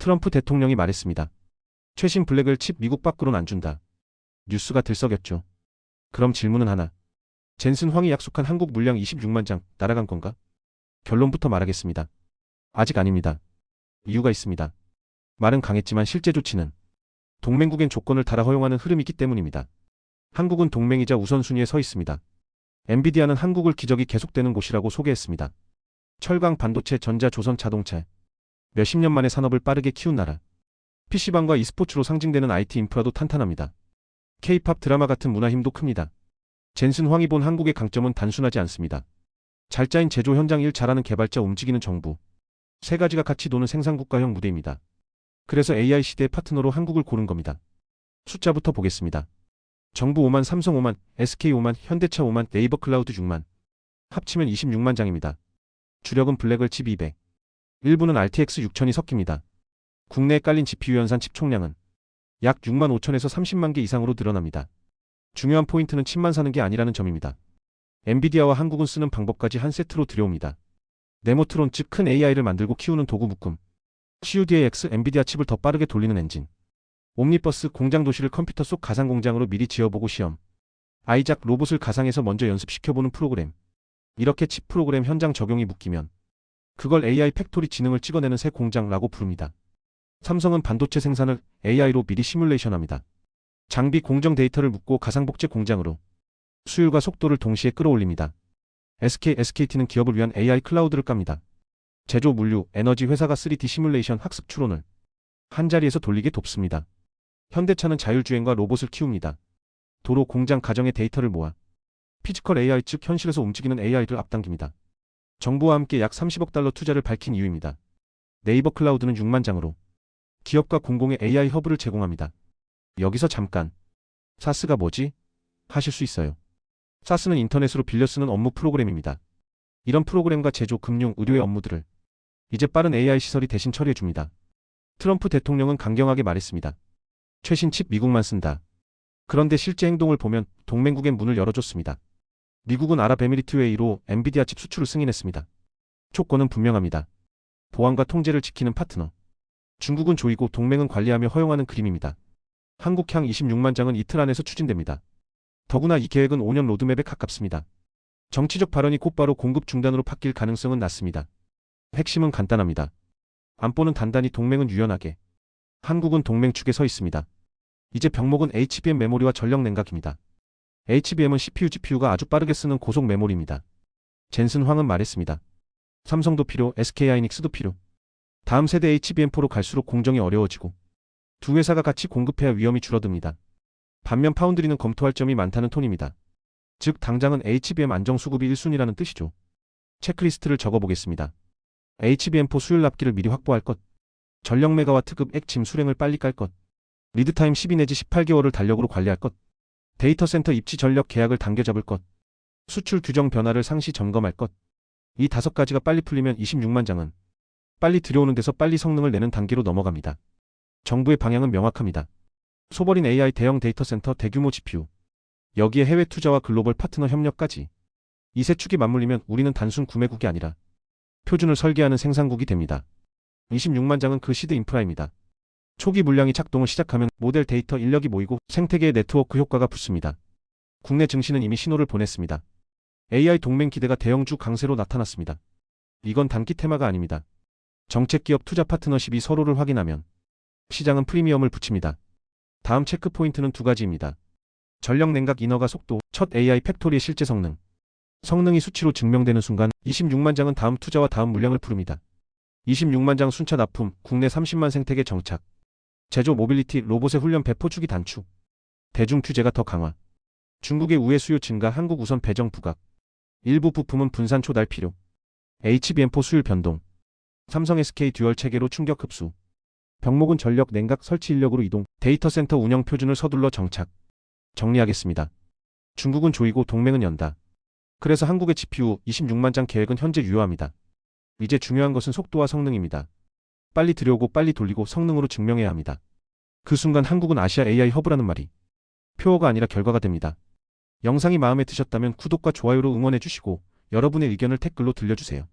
트럼프 대통령이 말했습니다. 최신 블랙을 칩 미국 밖으로는 안 준다. 뉴스가 들썩였죠. 그럼 질문은 하나. 젠슨 황이 약속한 한국 물량 26만 장 날아간 건가? 결론부터 말하겠습니다. 아직 아닙니다. 이유가 있습니다. 말은 강했지만 실제 조치는 동맹국엔 조건을 달아 허용하는 흐름이 있기 때문입니다. 한국은 동맹이자 우선순위에 서 있습니다. 엔비디아는 한국을 기적이 계속되는 곳이라고 소개했습니다. 철강 반도체 전자 조선 자동차 몇십 년 만에 산업을 빠르게 키운 나라. PC방과 e스포츠로 상징되는 IT 인프라도 탄탄합니다. K-팝 드라마 같은 문화 힘도 큽니다. 젠슨 황이 본 한국의 강점은 단순하지 않습니다. 잘 짜인 제조 현장 일 잘하는 개발자 움직이는 정부. 세 가지가 같이 도는 생산국가형 무대입니다. 그래서 AI 시대의 파트너로 한국을 고른 겁니다. 숫자부터 보겠습니다. 정부 5만, 삼성 5만, SK 5만, 현대차 5만, 네이버 클라우드 6만. 합치면 26만 장입니다. 주력은 블랙을 칩 200. 일부는 RTX 6000이 섞입니다. 국내에 깔린 GPU 연산 칩 총량은 약 6만 5천에서 30만 개 이상으로 늘어납니다. 중요한 포인트는 칩만 사는 게 아니라는 점입니다. 엔비디아와 한국은 쓰는 방법까지 한 세트로 들여옵니다. 네모트론 즉큰 AI를 만들고 키우는 도구 묶음. CUDAX 엔비디아 칩을 더 빠르게 돌리는 엔진. 옴니버스 공장 도시를 컴퓨터 속 가상 공장으로 미리 지어보고 시험. 아이작 로봇을 가상에서 먼저 연습시켜보는 프로그램. 이렇게 칩 프로그램 현장 적용이 묶이면 그걸 AI 팩토리 지능을 찍어내는 새 공장라고 부릅니다. 삼성은 반도체 생산을 AI로 미리 시뮬레이션합니다. 장비 공정 데이터를 묶고 가상복제 공장으로 수율과 속도를 동시에 끌어올립니다. SK, SKT는 기업을 위한 AI 클라우드를 깝니다. 제조 물류, 에너지 회사가 3D 시뮬레이션 학습 추론을 한자리에서 돌리게 돕습니다. 현대차는 자율주행과 로봇을 키웁니다. 도로 공장 가정의 데이터를 모아 피지컬 AI 즉 현실에서 움직이는 AI를 앞당깁니다. 정부와 함께 약 30억 달러 투자를 밝힌 이유입니다. 네이버 클라우드는 6만 장으로 기업과 공공의 AI 허브를 제공합니다. 여기서 잠깐 사스가 뭐지? 하실 수 있어요. 사스는 인터넷으로 빌려 쓰는 업무 프로그램입니다. 이런 프로그램과 제조, 금융, 의료의 업무들을 이제 빠른 AI 시설이 대신 처리해 줍니다. 트럼프 대통령은 강경하게 말했습니다. 최신 칩 미국만 쓴다. 그런데 실제 행동을 보면 동맹국의 문을 열어줬습니다. 미국은 아랍에미리트웨이로 엔비디아 칩 수출을 승인했습니다. 조건은 분명합니다. 보안과 통제를 지키는 파트너. 중국은 조이고 동맹은 관리하며 허용하는 그림입니다. 한국향 26만 장은 이틀 안에서 추진됩니다. 더구나 이 계획은 5년 로드맵에 가깝습니다. 정치적 발언이 곧바로 공급 중단으로 바뀔 가능성은 낮습니다. 핵심은 간단합니다. 안보는 단단히 동맹은 유연하게. 한국은 동맹 축에 서 있습니다. 이제 병목은 HBM 메모리와 전력 냉각입니다. HBM은 CPU, GPU가 아주 빠르게 쓰는 고속 메모리입니다. 젠슨 황은 말했습니다. 삼성도 필요, SK하이닉스도 필요. 다음 세대 HBM4로 갈수록 공정이 어려워지고 두 회사가 같이 공급해야 위험이 줄어듭니다. 반면 파운드리는 검토할 점이 많다는 톤입니다. 즉 당장은 HBM 안정 수급이 1순위라는 뜻이죠. 체크리스트를 적어보겠습니다. HBM4 수율 납기를 미리 확보할 것. 전력 메가와트급 액침 수랭을 빨리 깔 것. 리드타임 12 내지 18개월을 달력으로 관리할 것. 데이터 센터 입지 전력 계약을 당겨잡을 것. 수출 규정 변화를 상시 점검할 것. 이 다섯 가지가 빨리 풀리면 26만 장은 빨리 들여오는 데서 빨리 성능을 내는 단계로 넘어갑니다. 정부의 방향은 명확합니다. 소버린 AI 대형 데이터 센터 대규모 GPU. 여기에 해외 투자와 글로벌 파트너 협력까지. 이 세 축이 맞물리면 우리는 단순 구매국이 아니라 표준을 설계하는 생산국이 됩니다. 26만 장은 그 시드 인프라입니다. 초기 물량이 작동을 시작하면 모델 데이터 인력이 모이고 생태계의 네트워크 효과가 붙습니다. 국내 증시는 이미 신호를 보냈습니다. AI 동맹 기대가 대형주 강세로 나타났습니다. 이건 단기 테마가 아닙니다. 정책기업 투자 파트너십이 서로를 확인하면 시장은 프리미엄을 붙입니다. 다음 체크 포인트는 두 가지입니다. 전력 냉각 인허가 속도, 첫 AI 팩토리의 실제 성능. 성능이 수치로 증명되는 순간 26만 장은 다음 투자와 다음 물량을 부릅니다. 26만 장 순차 납품, 국내 30만 생태계 정착. 제조 모빌리티 로봇의 훈련 배포 주기 단축. 대중 규제가 더 강화. 중국의 우회 수요 증가 한국 우선 배정 부각. 일부 부품은 분산 초달 필요. HBM4 수율 변동. 삼성 SK 듀얼 체계로 충격 흡수. 병목은 전력 냉각 설치 인력으로 이동. 데이터 센터 운영 표준을 서둘러 정착. 정리하겠습니다. 중국은 조이고 동맹은 연다. 그래서 한국의 GPU 26만 장 계획은 현재 유효합니다. 이제 중요한 것은 속도와 성능입니다. 빨리 들여오고 빨리 돌리고 성능으로 증명해야 합니다. 그 순간 한국은 아시아 AI 허브라는 말이 표어가 아니라 결과가 됩니다. 영상이 마음에 드셨다면 구독과 좋아요로 응원해 주시고 여러분의 의견을 댓글로 들려주세요.